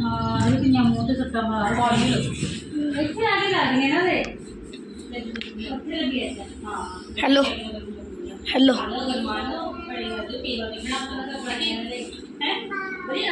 ਹਾਂ ਇਹ ਕਿੰਨਾ ਮੂੰਹ ਤੇ ਸੱਟਾ ਮਾਰ ਇੱਥੇ ਆ ਕੇ ਲੱਗਦੀਆਂ ਨਾ ਦੇ ਉੱਥੇ ਲੱਗੀ ਹਾਂ ਹੈਲੋ ਹੈਲੋ ਅਗਰ ਬੜੀ ਵੱਧ ਪੀਵਾ ਨਿਕਣਾ ਆਪਣਾ ਬੜੀ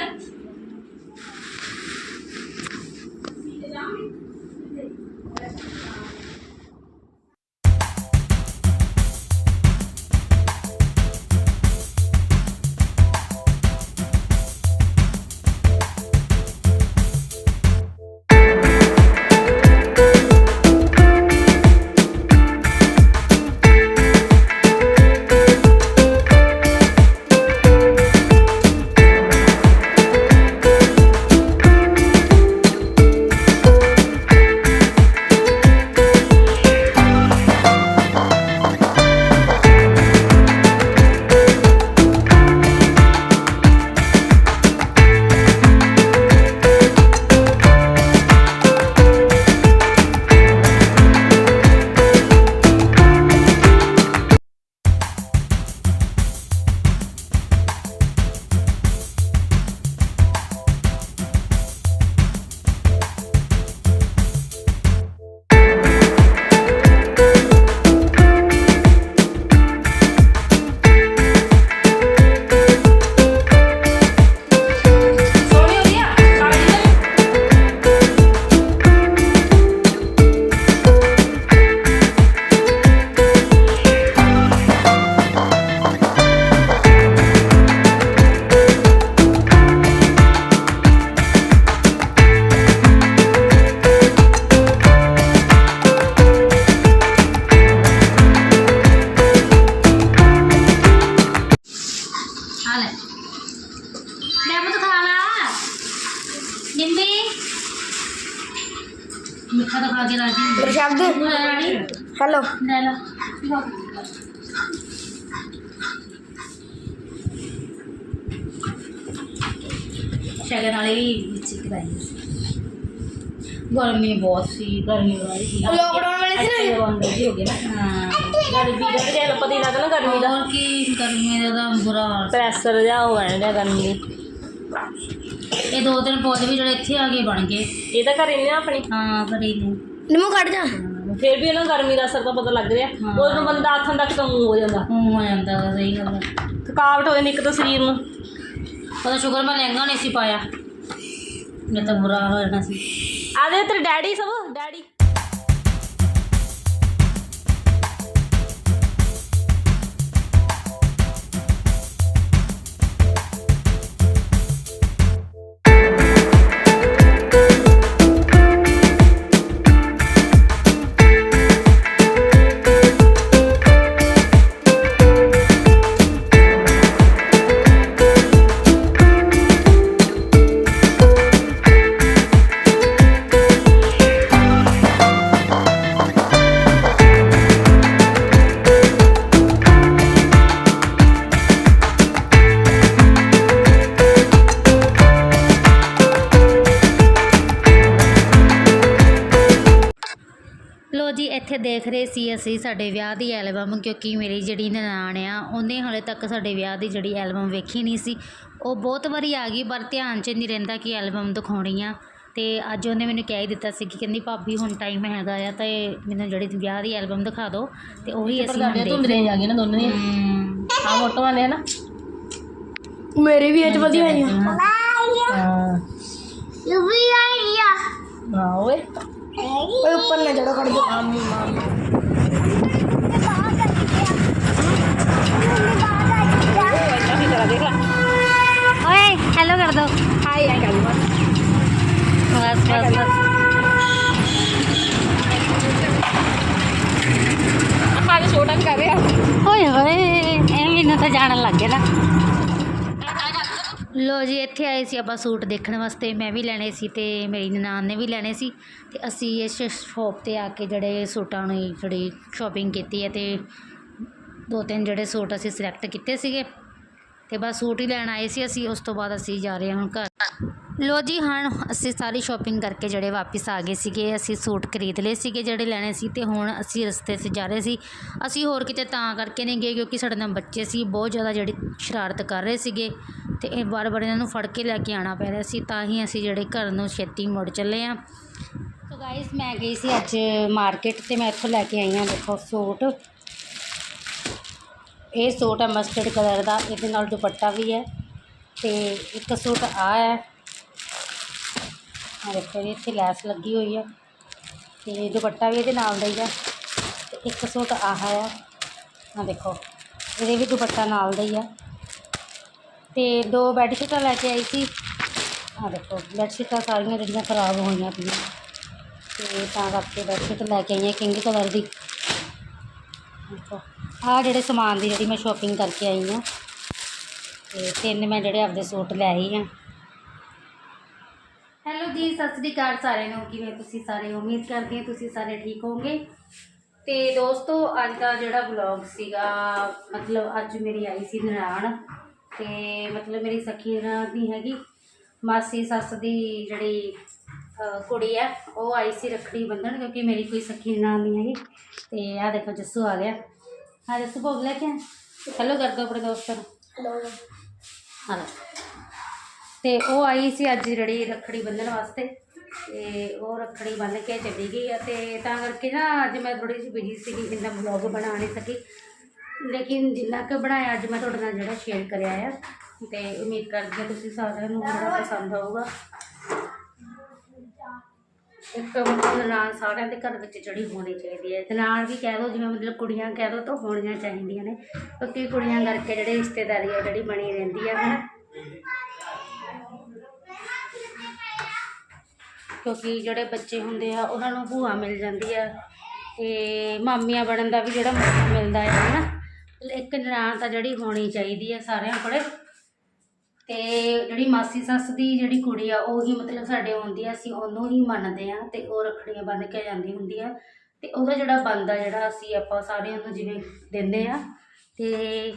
ਹੈਲੋ ਲੈ ਲਾ ਸ਼ਗਨ ਵਾਲੇ ਵੀ ਵਿੱਚ ਕਰਾਈ ਸੀ। ਗਰਮੀ ਬਹੁਤ ਸੀ ਗਰਮੀ ਵਾਲੀ ਸੀ। ਲੋਕਡਾਊਨ ਵੇਲੇ ਸੀ ਨਾ ਹੋ ਗਿਆ ਨਾ। ਹਾਂ। ਗਰਮੀ ਦਾ ਤੇ ਪਤੀ ਲੱਗਦਾ ਨਾ ਗਰਮੀ ਦਾ। ਹੋਰ ਕੀ ਗਰਮੀ ਦਾ ਤਾਂ ਬੁਰਾ ਹਾਲ। ਪ੍ਰੈਸ਼ਰ ਜਾ ਹੋ ਗਿਆ ਗਰਮੀ ਦੀ। ਇਹ ਦੋ ਤਿੰਨ ਪੌਦੇ ਵੀ ਜਿਹੜੇ ਇੱਥੇ ਆ ਕੇ ਬਣ ਗਏ। ਇਹ ਤਾਂ ਘਰੇ ਨਾ ਆਪਣੀ। ਹਾਂ ਘਰੇ ਨੇ। ਨਿੰਮੂ ਕੱਢ ਜਾ। ਫਿਰ ਵੀ ਇਹਨਾਂ ਨੂੰ ਗਰਮੀ ਦਾ ਅਸਰ ਤਾਂ ਪਤਾ ਲੱਗ ਰਿਹਾ। ਹਾਂ। ਉਦੋਂ ਬੰਦਾ ਆਥਣ ਤੱਕ ਤਾਂ ਊਂ ਹੋ ਜਾਂਦਾ। ਹੂੰ ਹੋ ਜਾਂਦਾ ਵਾ, ਸਹੀ ਗੱਲ ਹੈ ਥਕਾਵਟ ਹੋ ਜਾਂਦੀ ਇੱਕ ਤਾਂ ਸਰੀਰ ਨੂੰ। ਪਤਾ ਸ਼ੁਕਰ ਮੈਂ ਲਹਿੰਗਾ ਨਹੀਂ ਸੀ ਪਾਇਆ। ਨਹੀਂ ਤਾਂ ਬੁਰਾ ਹੋ ਜਾਣਾ ਸੀ। ਆ ਦੇ ਤੇਰੇ ਡੈਡੀ ਸਭ ਡੈਡੀ। ਸੀ ਅਸੀਂ ਸਾਡੇ ਵਿਆਹ ਦੀ ਐਲਬਮ ਕਿਉਂਕਿ ਮੇਰੀ ਜਿਹੜੀ ਨਨਾਣ ਆ ਉਹਨੇ ਹਾਲੇ ਤੱਕ ਸਾਡੇ ਵਿਆਹ ਦੀ ਜਿਹੜੀ ਐਲਬਮ ਵੇਖੀ ਨਹੀਂ ਸੀ। ਉਹ ਬਹੁਤ ਵਾਰੀ ਆ ਗਈ ਪਰ ਧਿਆਨ 'ਚ ਨਹੀਂ ਰਹਿੰਦਾ ਕਿ ਐਲਬਮ ਦਿਖਾਉਣੀ ਆ। ਤੇ ਅੱਜ ਉਹਨੇ ਮੈਨੂੰ ਕਹਿ ਹੀ ਦਿੱਤਾ ਸੀ ਕਿ ਕਹਿੰਦੀ ਭਾਬੀ ਹੁਣ ਟਾਈਮ ਹੈਗਾ ਆ ਤੇ ਮੈਨੂੰ ਜਿਹੜੀ ਵਿਆਹ ਦੀ ਐਲਬਮ ਦਿਖਾ ਦਿਓ ਤੇ ਉਹੀ ਅਸੀਂ ਹੁਣ ਦੇਖ ਧੁੰਦਰੀਆਂ ਜਾ ਗਈਆਂ ਨਾ ਦੋਨੋਂ। ਆ ਫੋਟੋਆਂ ਨੇ ਨਾ ਮੇਰੇ ਵੀ ਅੱਜ ਵਧੀਆ ਆਈਆਂ ਹਾਂ। ਯੂਵੀ ਆਈਆ ਹਾਂ ਓਏ। ਓਏ ਉੱਪਰ ਨਾ ਚੜੋ ਖੜ ਜਾ ਮਾਮੀ ਮਾਮੀ ਏਦਾਂ ਵੀ ਕਰਾ ਦੇਖ ਲੈ ਓਏ ਹੈਲੋ ਕਰ ਦੋ ਹਾਈ ਆਈ ਕਰ ਬਸ ਬਸ ਬਸ ਬਸ ਆਪਾਂ ਵੀ ਛੋਟਾ ਕਰ ਰਿਹਾ ਓਏ ਹੋਏ ਇਹ ਮੈਨੂੰ ਤਾਂ ਜਾਣਨ ਲੱਗ ਗਿਆ ਨਾ ਲੋ ਜੀ ਇੱਥੇ ਆਏ ਸੀ ਆਪਾਂ ਸੂਟ ਦੇਖਣ ਵਾਸਤੇ। ਮੈਂ ਵੀ ਲੈਣੇ ਸੀ ਤੇ ਮੇਰੀ ਨਨਾਣ ਨੇ ਵੀ ਲੈਣੇ ਸੀ। ਤੇ ਅਸੀਂ ਇਸ ਸ਼ੌਪ ਤੇ ਆ ਕੇ ਜਿਹੜੇ ਸੂਟਾਂ ਨੂੰ ਜਿਹੜੀ ਸ਼ਾਪਿੰਗ ਕੀਤੀ ਹੈ ਤੇ ਦੋ ਤਿੰਨ ਜਿਹੜੇ ਸੂਟ ਅਸੀਂ ਸਿਲੈਕਟ ਕੀਤੇ ਸੀਗੇ ਤੇ ਬਸ ਸੂਟ ਹੀ ਲੈਣ ਆਏ ਸੀ ਅਸੀਂ, ਉਸ ਤੋਂ ਬਾਅਦ ਅਸੀਂ ਜਾ ਰਹੇ ਹਾਂ ਹੁਣ ਘਰ। ਲੋ ਜੀ ਹਾਂ ਅਸੀਂ ਸਾਰੀ ਸ਼ਾਪਿੰਗ ਕਰਕੇ ਜਿਹੜੇ ਵਾਪਸ ਆ ਗਏ ਸੀਗੇ, ਅਸੀਂ ਸੂਟ ਖਰੀਦ ਲਏ ਸੀਗੇ ਜਿਹੜੇ ਲੈਣੇ ਸੀ ਤੇ ਹੁਣ ਅਸੀਂ ਰਸਤੇ 'ਚ ਜਾ ਰਹੇ ਸੀ। ਅਸੀਂ ਹੋਰ ਕਿਤੇ ਤਾਂ ਕਰਕੇ ਨਹੀਂ ਗਏ ਕਿਉਂਕਿ ਸਾਡੇ ਨਾਲ ਬੱਚੇ ਸੀ, ਬਹੁਤ ਜ਼ਿਆਦਾ ਜਿਹੜੀ ਸ਼ਰਾਰਤ ਕਰ ਰਹੇ ਸੀਗੇ ਤੇ ਇਹ ਵਾਰ-ਵਾਰ ਇਹਨਾਂ ਨੂੰ ਫੜ ਕੇ ਲੈ ਕੇ ਆਉਣਾ ਪੈ ਰਿਹਾ ਸੀ, ਤਾਂ ਹੀ ਅਸੀਂ ਜਿਹੜੇ ਘਰ ਨੂੰ ਛੇਤੀ ਮੁੜ ਚੱਲੇ ਆ ਸੋ ਗਾਇਸ ਮੈਂ ਗਈ ਸੀ ਅੱਜ ਮਾਰਕੀਟ ਤੇ, ਮੈਂ ਇੱਥੋਂ ਲੈ ਕੇ ਆਈ ਹਾਂ, ਦੇਖੋ ਸੂਟ। ਇਹ ਸੂਟ ਹੈ ਮਸਟਰਡ ਕਲਰ ਦਾ, ਇਹਦੇ ਨਾਲ ਦੁਪੱਟਾ ਵੀ ਹੈ ਤੇ ਇੱਕ ਸੂਟ ਆ ਹੈ। ਆ ਦੇਖੋ ਜੀ, ਇੱਥੇ ਲੈਸ ਲੱਗੀ ਹੋਈ ਹੈ ਤੇ ਦੁਪੱਟਾ ਵੀ ਇਹਦੇ ਨਾਲ ਦਾ ਹੀ ਹੈ ਤੇ ਇੱਕ ਸੂਟ ਆਹ ਆ ਆ ਦੇਖੋ, ਇਹਦੇ ਵੀ ਦੁਪੱਟਾ ਨਾਲ ਦਾ ਹੀ ਆ ਤੇ ਦੋ ਬੈੱਡ ਸ਼ੀਟਾਂ ਲੈ ਕੇ ਆਈ ਸੀ। ਆ ਦੇਖੋ ਬੈੱਡ ਸ਼ੀਟਾਂ ਸਾਰੀਆਂ ਜਿਹੜੀਆਂ ਖਰਾਬ ਹੋਈਆਂ ਪਈਆਂ। ਤੇ ਤਾਂ ਕਰਕੇ ਬੈੱਡ ਸ਼ੀਟ ਲੈ ਕੇ ਆਈ ਹਾਂ ਕਿੰਗ ਕਲਰ ਦੀ। ਦੇਖੋ ਆਹ ਜਿਹੜੇ ਸਮਾਨ ਦੀ ਜਿਹੜੀ ਮੈਂ ਸ਼ੋਪਿੰਗ ਕਰਕੇ ਆਈ ਹਾਂ, ਤੇ ਤਿੰਨ ਮੈਂ ਜਿਹੜੇ ਆਪਦੇ ਸੂਟ ਲੈ ਆਈ ਹਾਂ। ਹੈਲੋ ਜੀ, ਸਤਿ ਸ੍ਰੀ ਅਕਾਲ ਸਾਰਿਆਂ ਨੂੰ। ਕਿਵੇਂ ਤੁਸੀਂ ਸਾਰੇ? ਉਮੀਦ ਕਰਦੇ ਹਾਂ ਤੁਸੀਂ ਸਾਰੇ ਠੀਕ ਹੋਵੋਗੇ। ਤੇ ਦੋਸਤੋ, ਅੱਜ ਦਾ ਜਿਹੜਾ ਵਲੌਗ ਸੀਗਾ, ਮਤਲਬ ਅੱਜ ਮੇਰੀ ਆਈ ਸੀ ਨਨਾਣ ਤੇ ਮਤਲਬ ਮੇਰੀ ਸਖੀ ਨਨਾਣ ਦੀ ਹੈਗੀ, ਮਾਸੀ, ਸੱਸ ਦੀ ਜਿਹੜੀ ਕੁੜੀ ਹੈ ਉਹ ਆਈ ਸੀ ਰੱਖੜੀ ਬੰਧਨ ਕਿਉਂਕਿ ਮੇਰੀ ਕੋਈ ਸਖੀ ਨਨਾਣ ਨਹੀਂ ਹੈਗੀ। ਤੇ ਆਹ ਦੇਖੋ ਜੱਸੂ ਆ ਗਿਆ। ਕਰ ਦੋ ਆਪਣੇ ਦੋਸਤਾਂ ਨੂੰ ਹੈਲੋ ਹਾਂ ਤੇ ਉਹ ਆਈ ਸੀ ਅੱਜ ਜਿਹੜੀ ਰੱਖੜੀ ਬੰਨਣ ਵਾਸਤੇ ਤੇ ਉਹ ਰੱਖੜੀ ਬੰਨ ਕੇ ਚਲੀ ਗਈ ਆ ਤੇ ਤਾਂ ਕਰਕੇ ਨਾ ਅੱਜ ਮੈਂ ਥੋੜੀ ਜਿਹੀ ਬਿਜ਼ੀ ਸੀਗੀ ਇੰਨਾ ਵਲੌਗ ਬਣਾ ਨਹੀਂ ਸਕੀ ਲੇਕਿਨ ਜਿੰਨਾ ਕੁ ਬਣਾਇਆ ਅੱਜ ਮੈਂ ਤੁਹਾਡੇ ਨਾਲ ਜਿਹੜਾ ਸ਼ੇਅਰ ਕਰਿਆ ਆ ਤੇ ਉਮੀਦ ਕਰਦੀ ਹਾਂ ਤੁਸੀਂ ਸਾਰਿਆਂ ਨੂੰ ਜਿਹੜਾ ਪਸੰਦ ਆਊਗਾ ਇੱਕ ਮਤਲਬ ਨਨਾਣ ਸਾਰਿਆਂ ਦੇ ਘਰ ਵਿੱਚ ਜਿਹੜੀ ਹੋਣੀ ਚਾਹੀਦੀ ਹੈ ਨਨਾਣ ਵੀ ਕਹਿ ਦੋ, ਜਿਵੇਂ ਮਤਲਬ ਕੁੜੀਆਂ ਕਹਿ ਦੋ ਤਾਂ ਹੋਣੀਆਂ ਚਾਹੀਦੀਆਂ ਨੇ। ਕਿਉਂਕਿ ਕੁੜੀਆਂ ਕਰਕੇ ਜਿਹੜੇ ਰਿਸ਼ਤੇਦਾਰੀ ਆ ਜਿਹੜੀ ਬਣੀ ਰਹਿੰਦੀ ਆ, ਹਨਾ? ਕਿਉਂਕਿ ਜਿਹੜੇ ਬੱਚੇ ਹੁੰਦੇ ਆ, ਉਹਨਾਂ ਨੂੰ ਭੂਆ ਮਿਲ ਜਾਂਦੀ ਆ ਤੇ ਮਾਮੀਆਂ ਬਣਨ ਦਾ ਵੀ ਜਿਹੜਾ ਮੌਕਾ ਮਿਲਦਾ ਹੈ ਹਨਾ? ਇੱਕ ਨਨਾਣ ਤਾਂ ਜਿਹੜੀ ਹੋਣੀ ਚਾਹੀਦੀ ਹੈ ਸਾਰਿਆਂ ਕੋਲੇ। ਤੇ ਜਿਹੜੀ ਮਾਸੀ ਸੱਸ ਦੀ ਜਿਹੜੀ ਕੁੜੀ ਆ, ਉਹ ਹੀ ਮਤਲਬ ਸਾਡੇ ਆਉਂਦੀ ਆ, ਅਸੀਂ ਉਹਨੂੰ ਹੀ ਮੰਨਦੇ ਆ ਤੇ ਉਹ ਰੱਖੜੀਆਂ ਬੰਨ੍ਹ ਕੇ ਜਾਂਦੀ ਹੁੰਦੀ ਆ। ਤੇ ਉਹਦਾ ਜਿਹੜਾ ਬੰਦਾ ਜਿਹੜਾ ਅਸੀਂ ਆਪਾਂ ਸਾਰਿਆਂ ਨੂੰ ਜਿਵੇਂ ਦਿੰਦੇ ਆ। ਤੇ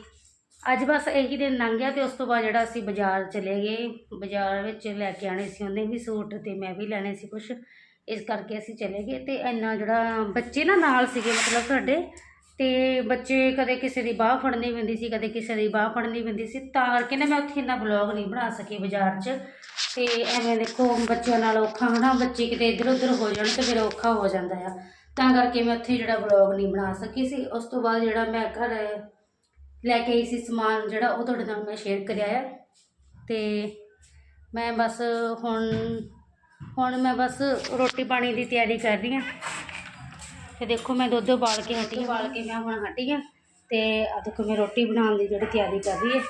ਅੱਜ ਬਸ ਇਹੀ ਦਿਨ ਲੰਘ ਗਿਆ ਤੇ ਉਸ ਤੋਂ ਬਾਅਦ ਜਿਹੜਾ ਅਸੀਂ ਬਾਜ਼ਾਰ ਚਲੇ ਗਏ। ਬਾਜ਼ਾਰ ਵਿੱਚ ਲੈ ਕੇ ਆਣੇ ਸੀ ਉਹਨੇ ਵੀ ਸੂਟ ਤੇ ਮੈਂ ਵੀ ਲੈਣੇ ਸੀ ਕੁਝ ਇਸ ਕਰਕੇ ਅਸੀਂ ਚਲੇ ਗਏ ਤੇ ਇੰਨਾ ਜਿਹੜਾ ਬੱਚੇ ਨਾ ਨਾਲ ਸੀਗੇ ਮਤਲਬ ਸਾਡੇ ਅਤੇ ਬੱਚੇ ਕਦੇ ਕਿਸੇ ਦੀ ਬਾਂਹ ਫੜਨੀ ਪੈਂਦੀ ਸੀ, ਕਦੇ ਕਿਸੇ ਦੀ ਬਾਂਹ ਫੜਨੀ ਪੈਂਦੀ ਸੀ, ਤਾਂ ਕਰਕੇ ਨਾ ਮੈਂ ਉੱਥੇ ਇੰਨਾ ਵਲੋਗ ਨਹੀਂ ਬਣਾ ਸਕੀ ਬਾਜ਼ਾਰ 'ਚ। ਅਤੇ ਐਵੇਂ ਦੇਖੋ, ਬੱਚਿਆਂ ਨਾਲ ਔਖਾ ਹਨਾ, ਬੱਚੇ ਕਿਤੇ ਇੱਧਰ ਉੱਧਰ ਹੋ ਜਾਣ ਤਾਂ ਫਿਰ ਔਖਾ ਹੋ ਜਾਂਦਾ ਆ। ਤਾਂ ਕਰਕੇ ਮੈਂ ਉੱਥੇ ਜਿਹੜਾ ਵਲੋਗ ਨਹੀਂ ਬਣਾ ਸਕੀ ਸੀ, ਉਸ ਤੋਂ ਬਾਅਦ ਜਿਹੜਾ ਮੈਂ ਘਰ ਲੈ ਕੇ ਆਈ ਸੀ ਸਮਾਨ ਜਿਹੜਾ, ਉਹ ਤੁਹਾਡੇ ਨਾਲ ਮੈਂ ਸ਼ੇਅਰ ਕਰਿਆ ਆ। ਤੇ ਮੈਂ ਬਸ ਹੁਣ ਹੁਣ ਮੈਂ ਬਸ ਰੋਟੀ ਪਾਣੀ ਦੀ ਤਿਆਰੀ ਕਰ ਰਹੀ ਹਾਂ। ਤੇ ਦੇਖੋ ਮੈਂ ਦੁੱਧ ਉਬਾਲ ਕੇ ਹਟੀ ਹਾਂ ਉਬਾਲ ਕੇ ਮੈਂ ਹੁਣ ਹਟੀ ਹਾਂ ਤੇ ਆ ਦੇਖੋ ਮੈਂ ਰੋਟੀ ਬਣਾਉਣ ਦੀ ਜਿਹੜੀ ਤਿਆਰੀ ਕਰ ਰਹੀ ਹੈ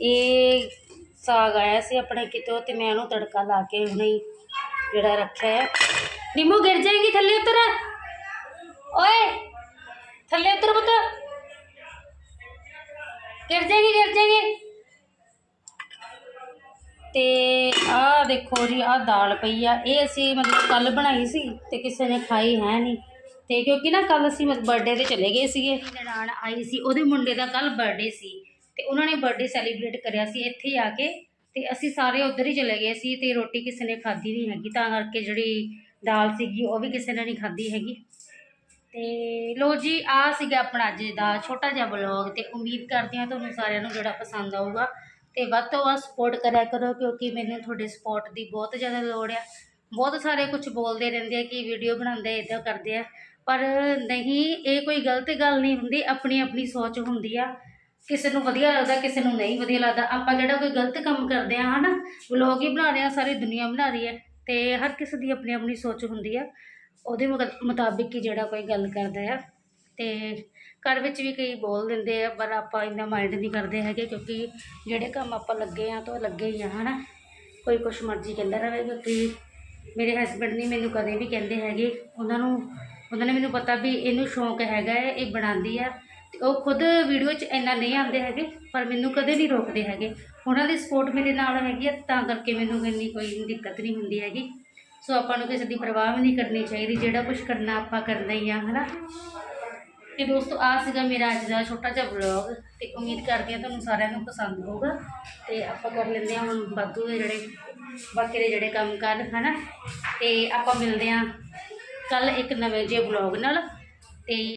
ਇਹ ਸਾਗ ਆਇਆ ਸੀ ਆਪਣੇ ਕਿਤੋਂ ਤੇ ਮੈਂ ਉਹਨੂੰ ਤੜਕਾ ਲਾ ਕੇ ਹੁਣੇ ਜਿਹੜਾ ਰੱਖਿਆ ਹੈ ਨਿੰਮੂ ਗਿਰ ਜਾਏਗੀ ਥੱਲੇ ਉਤਰ। ਓਏ, ਥੱਲੇ ਉਤਰ ਪੁੱਤ। ਗਿਰ ਜਾਏਗੀ ਗਿਰ ਜਾਏਗੀ। ਤੇ ਆਹ ਦੇਖੋ ਜੀ, ਆਹ ਦਾਲ ਪਈ ਆ। ਇਹ ਅਸੀਂ ਮਤਲਬ ਕੱਲ ਬਣਾਈ ਸੀ ਤੇ ਕਿਸੇ ਨੇ ਖਾਈ ਹੈ ਨਹੀਂ। ਤੇ ਕਿਉਂਕਿ ਨਾ ਕੱਲ ਅਸੀਂ ਬਰਥਡੇ ਤੇ ਚਲੇ ਗਏ ਸੀਗੇ ਨਨਾਣ ਆਈ ਸੀ, ਉਹਦੇ ਮੁੰਡੇ ਦਾ ਕੱਲ ਬਰਥਡੇ ਸੀ ਤੇ ਉਹਨਾਂ ਨੇ ਬਰਥਡੇ ਸੈਲੀਬ੍ਰੇਟ ਕਰਿਆ ਸੀ ਇੱਥੇ ਹੀ ਆ ਕੇ ਤੇ ਅਸੀਂ ਸਾਰੇ ਉੱਧਰ ਹੀ ਚਲੇ ਗਏ ਸੀ ਤੇ ਰੋਟੀ ਕਿਸੇ ਨੇ ਖਾਧੀ ਨਹੀਂ ਹੈਗੀ, ਤਾਂ ਕਰਕੇ ਜਿਹੜੀ ਦਾਲ ਸੀਗੀ ਉਹ ਵੀ ਕਿਸੇ ਨੇ ਨਹੀਂ ਖਾਧੀ ਹੈਗੀ। ਤੇ ਲੋ ਜੀ ਆ ਸੀਗਾ ਆਪਣਾ ਅੱਜ ਦਾ ਛੋਟਾ ਜਿਹਾ ਵਲੌਗ ਤੇ ਉਮੀਦ ਕਰਦੇ ਹਾਂ ਤੁਹਾਨੂੰ ਸਾਰਿਆਂ ਨੂੰ ਜਿਹੜਾ ਪਸੰਦ ਆਊਗਾ। ਤੇ ਵੱਧ ਤੋਂ ਵੱਧ ਸਪੋਰਟ ਕਰਿਆ ਕਰੋ ਕਿਉਂਕਿ ਮੈਨੂੰ ਤੁਹਾਡੇ ਸਪੋਰਟ ਦੀ ਬਹੁਤ ਜ਼ਿਆਦਾ ਲੋੜ ਆ। ਬਹੁਤ ਸਾਰੇ ਕੁਝ ਬੋਲਦੇ ਰਹਿੰਦੇ ਆ ਕਿ ਵੀਡੀਓ ਬਣਾਉਂਦੇ ਇਦਾਂ ਕਰਦੇ ਆ। ਪਰ ਨਹੀਂ, ਇਹ ਕੋਈ ਗਲਤ ਗੱਲ ਨਹੀਂ ਹੁੰਦੀ, ਆਪਣੀ ਆਪਣੀ ਸੋਚ ਹੁੰਦੀ ਆ। ਕਿਸੇ ਨੂੰ ਵਧੀਆ ਲੱਗਦਾ, ਕਿਸੇ ਨੂੰ ਨਹੀਂ ਵਧੀਆ ਲੱਗਦਾ। ਆਪਾਂ ਜਿਹੜਾ ਕੋਈ ਗਲਤ ਕੰਮ ਕਰਦੇ ਆ, ਹਨਾ? ਵਲੌਗ ਹੀ ਬਣਾ ਰਹੇ ਆ, ਸਾਰੀ ਦੁਨੀਆ ਬਣਾ ਰਹੀ ਹੈ। ਤੇ ਹਰ ਕਿਸੇ ਦੀ ਆਪਣੀ ਆਪਣੀ ਸੋਚ ਹੁੰਦੀ ਆ। ਉਹਦੇ ਮੁਤਾਬਿਕ ਹੀ ਜਿਹੜਾ ਕੋਈ ਗੱਲ ਕਰਦਾ ਆ। ਤੇ ਘਰ ਵਿੱਚ ਵੀ ਕਈ ਬੋਲ ਦਿੰਦੇ ਆ, ਪਰ ਆਪਾਂ ਇੰਨਾ ਮਾਈਂਡ ਨਹੀਂ ਕਰਦੇ ਹੈਗੇ, ਕਿਉਂਕਿ ਜਿਹੜੇ ਕੰਮ ਆਪਾਂ ਲੱਗੇ ਆ, ਤਾਂ ਉਹ ਲੱਗੇ ਹੀ ਆ, ਹਨਾ? ਕੋਈ ਕੁਛ ਮਰਜ਼ੀ ਕਹਿੰਦਾ ਰਹੇ ਕਿਉਂਕਿ ਮੇਰੇ ਹਸਬੰਡ ਨਹੀਂ ਮੈਨੂੰ ਕਦੇ ਵੀ ਕਹਿੰਦੇ ਹੈਗੇ। ਉਹਨਾਂ ਨੂੰ ਉਹਨਾਂ ਨੇ ਮੈਨੂੰ ਪਤਾ ਵੀ ਇਹਨੂੰ ਸ਼ੌਂਕ ਹੈਗਾ ਹੈ, ਇਹ ਬਣਾਉਂਦੀ ਆ। ਤੇ ਉਹ ਖੁਦ ਵੀਡੀਓ 'ਚ ਇੰਨਾ ਨਹੀਂ ਆਉਂਦੇ ਹੈਗੇ, ਪਰ ਮੈਨੂੰ ਕਦੇ ਨਹੀਂ ਰੋਕਦੇ ਹੈਗੇ। ਉਹਨਾਂ ਦੀ ਸਪੋਰਟ ਮੇਰੇ ਨਾਲ ਹੈਗੀ ਆ, ਤਾਂ ਕਰਕੇ ਮੈਨੂੰ ਇੰਨੀ ਕੋਈ ਦਿੱਕਤ ਨਹੀਂ ਹੁੰਦੀ ਹੈਗੀ। ਸੋ ਆਪਾਂ ਨੂੰ ਕਿਸੇ ਦੀ ਪਰਵਾਹ ਵੀ ਨਹੀਂ ਕਰਨੀ ਚਾਹੀਦੀ, ਜਿਹੜਾ ਕੁਝ ਕਰਨਾ ਆਪਾਂ ਕਰਨਾ ਹੀ ਆ, ਹਨਾ? ਤੇ ਦੋਸਤੋ ਆ ਸੀਗਾ ਮੇਰਾ ਅੱਜ ਦਾ ਛੋਟਾ ਜਿਹਾ ਵਲੌਗ ਤੇ ਉਮੀਦ ਕਰਦੀ ਹਾਂ ਤੁਹਾਨੂੰ ਸਾਰਿਆਂ ਨੂੰ ਪਸੰਦ ਹੋਊਗਾ। ਤੇ ਆਪਾਂ ਕਰ ਲੈਂਦੇ ਹਾਂ ਹੁਣ ਵਾਧੂ ਦੇ ਜਿਹੜੇ ਬਾਕੀ ਦੇ ਜਿਹੜੇ ਕੰਮ ਕਰ, ਹਨਾ? ਤੇ ਆਪਾਂ ਮਿਲਦੇ ਹਾਂ ਕੱਲ ਇੱਕ ਨਵੇਂ ਜਿਹੇ ਵਲੌਗ ਨਾਲ। ਤੇ